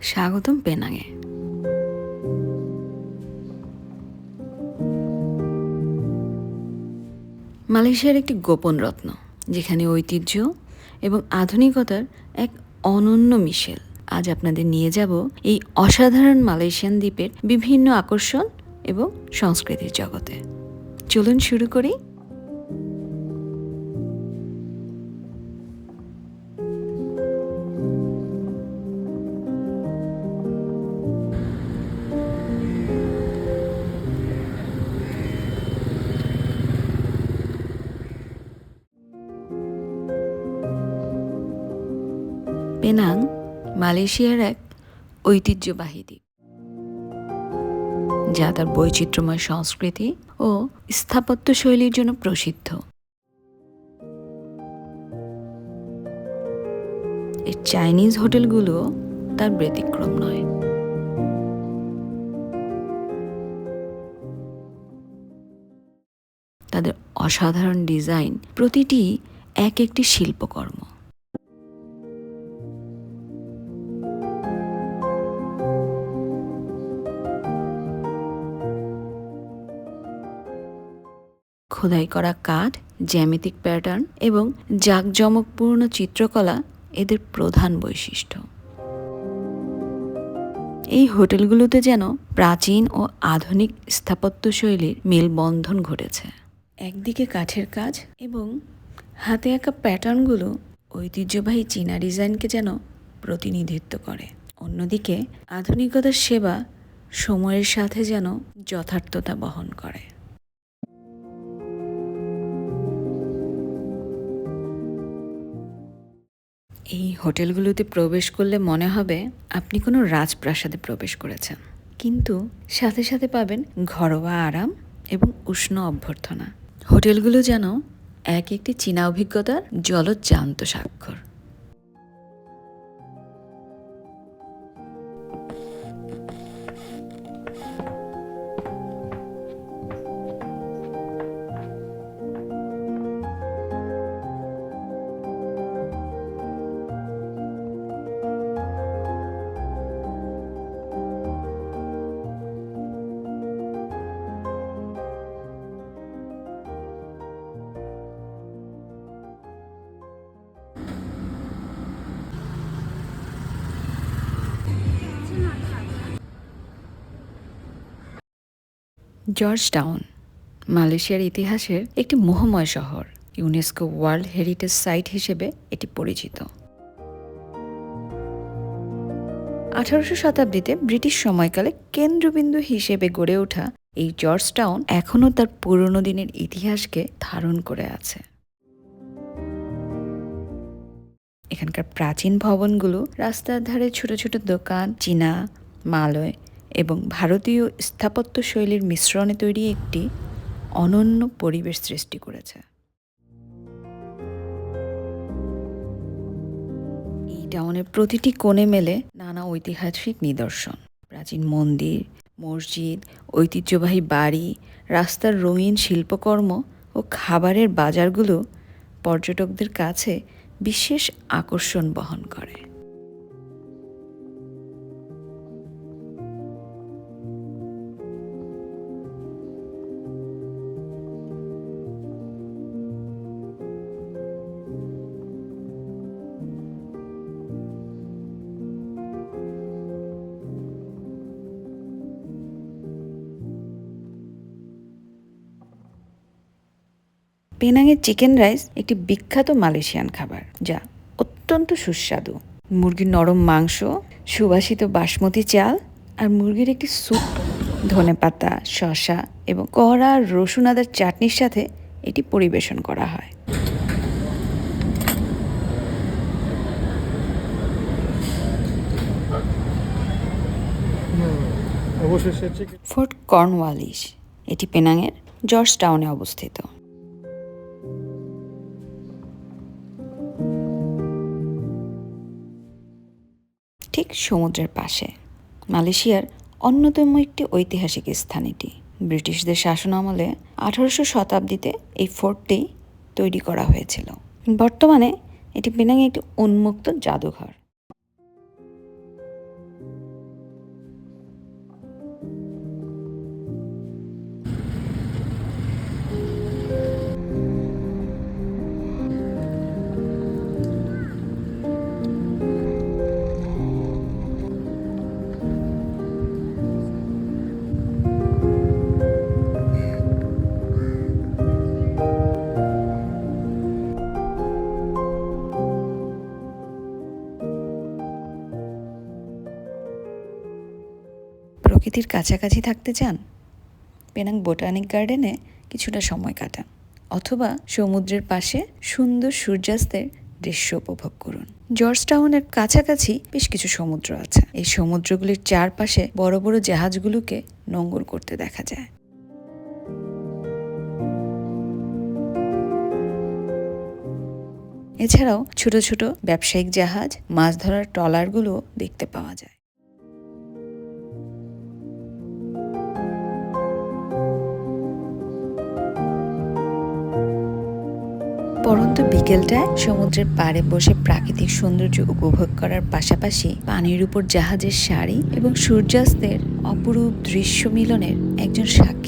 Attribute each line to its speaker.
Speaker 1: স্বাগতম পেনাঙে। মালয়েশিয়ার একটি গোপন রত্ন, যেখানে ঐতিহ্য এবং আধুনিকতার এক অনন্য মিশেল। আজ আপনাদের নিয়ে যাব এই অসাধারণ মালয়েশিয়ান দ্বীপের বিভিন্ন আকর্ষণ এবং সংস্কৃতির জগতে। চলুন শুরু করি পেনাং, মালয়েশিয়ার এক ঐতিহ্যবাহী দ্বীপ, যা তার বৈচিত্র্যময় সংস্কৃতি ও স্থাপত্য শৈলীর জন্য প্রসিদ্ধ। এই চাইনিজ হোটেলগুলো তার ব্যতিক্রম নয়। তাদের অসাধারণ ডিজাইন প্রতিটি এক একটি শিল্পকর্ম। খোদাই করা কাঠ, জ্যামিতিক প্যাটার্ন এবং জাঁকজমকপূর্ণ চিত্রকলা এদের প্রধান বৈশিষ্ট্য। এই হোটেলগুলোতে যেন প্রাচীন ও আধুনিক স্থাপত্য শৈলীর মেলবন্ধন ঘটেছে। একদিকে কাঠের কাজ এবং হাতে আঁকা প্যাটার্নগুলো ঐতিহ্যবাহী চীনা ডিজাইনকে যেন প্রতিনিধিত্ব করে। অন্যদিকে আধুনিকতার সেবা সময়ের সাথে যেন যথার্থতা বহন করে। এই হোটেলগুলোতে প্রবেশ করলে মনে হবে আপনি কোনো রাজপ্রাসাদে প্রবেশ করেছেন। কিন্তু সাথে সাথে পাবেন ঘরোয়া আরাম এবং উষ্ণ অভ্যর্থনা। হোটেলগুলো যেন এক একটি চীনা অভিজ্ঞতার জলজ্জান্ত স্বাক্ষর। জর্জ টাউন মালয়েশিয়ার ইতিহাসের একটি মোহময় শহর। ইউনেস্কো ওয়ার্ল্ড হেরিটেজ সাইট হিসেবে এটি পরিচিত। আঠারোশো শতাব্দীতে ব্রিটিশ সময়কালে কেন্দ্রবিন্দু হিসেবে গড়ে ওঠা এই জর্জ টাউন এখনও তার পুরনো দিনের ইতিহাসকে ধারণ করে আছে। এখানকার প্রাচীন ভবনগুলো রাস্তার ধারে ছোট ছোট দোকান, চীনা, মালয় এবং ভারতীয় স্থাপত্য শৈলীর মিশ্রণে তৈরি একটি অনন্য পরিবেশ সৃষ্টি করেছে। এই টাউনের প্রতিটি কোণে মেলে নানা ঐতিহাসিক নিদর্শন। প্রাচীন মন্দির, মসজিদ, ঐতিহ্যবাহী বাড়ি, রাস্তার রঙিন শিল্পকর্ম ও খাবারের বাজারগুলো পর্যটকদের কাছে বিশেষ আকর্ষণ বহন করে। পেনাংয়ের চিকেন রাইস একটি বিখ্যাত মালয়েশিয়ান খাবার যা অত্যন্ত সুস্বাদু। মুরগির নরম মাংস সুবাসিত বাসমতি চাল আর মুরগির একটি স্যুপ ধনেপাতা শসা এবং কড়া রসুন আদার চাটনির সাথে এটি পরিবেশন করা হয়। ফোর্ট কর্নওয়ালিস এটি পেনাংয়ের জর্জ টাউনে অবস্থিত। ঠিক সমুদ্রের পাশে। মালয়েশিয়ার অন্যতম একটি ঐতিহাসিক স্থান এটি। ব্রিটিশদের শাসন আমলে আঠারোশো শতাব্দীতে এই ফোর্টটি তৈরি করা হয়েছিল। বর্তমানে এটি পেনাংয়ে একটি উন্মুক্ত জাদুঘর। প্রকৃতির কাছাকাছি থাকতে চান? পেনাং বোটানিক গার্ডেনে কিছুটা সময় কাটান, অথবা সমুদ্রের পাশে সুন্দর সূর্যাস্তের দৃশ্য উপভোগ করুন। জর্জ টাউনের কাছাকাছি বেশ কিছু সমুদ্র আছে। এই সমুদ্রগুলির চারপাশে বড় বড় জাহাজগুলোকে নোঙ্গর করতে দেখা যায়। এছাড়াও ছোট ছোট ব্যবসায়িক জাহাজ, মাছ ধরার ট্রলারগুলো দেখতে পাওয়া যায়। পরন্ত বিকেলটায় সমুদ্রের পাড়ে বসে প্রাকৃতিক সৌন্দর্য উপভোগ করার পাশাপাশি পানির উপর জাহাজের শাড়ি এবং সূর্যাস্তের অপরূপ দৃশ্য মিলনের একজন সাক্ষী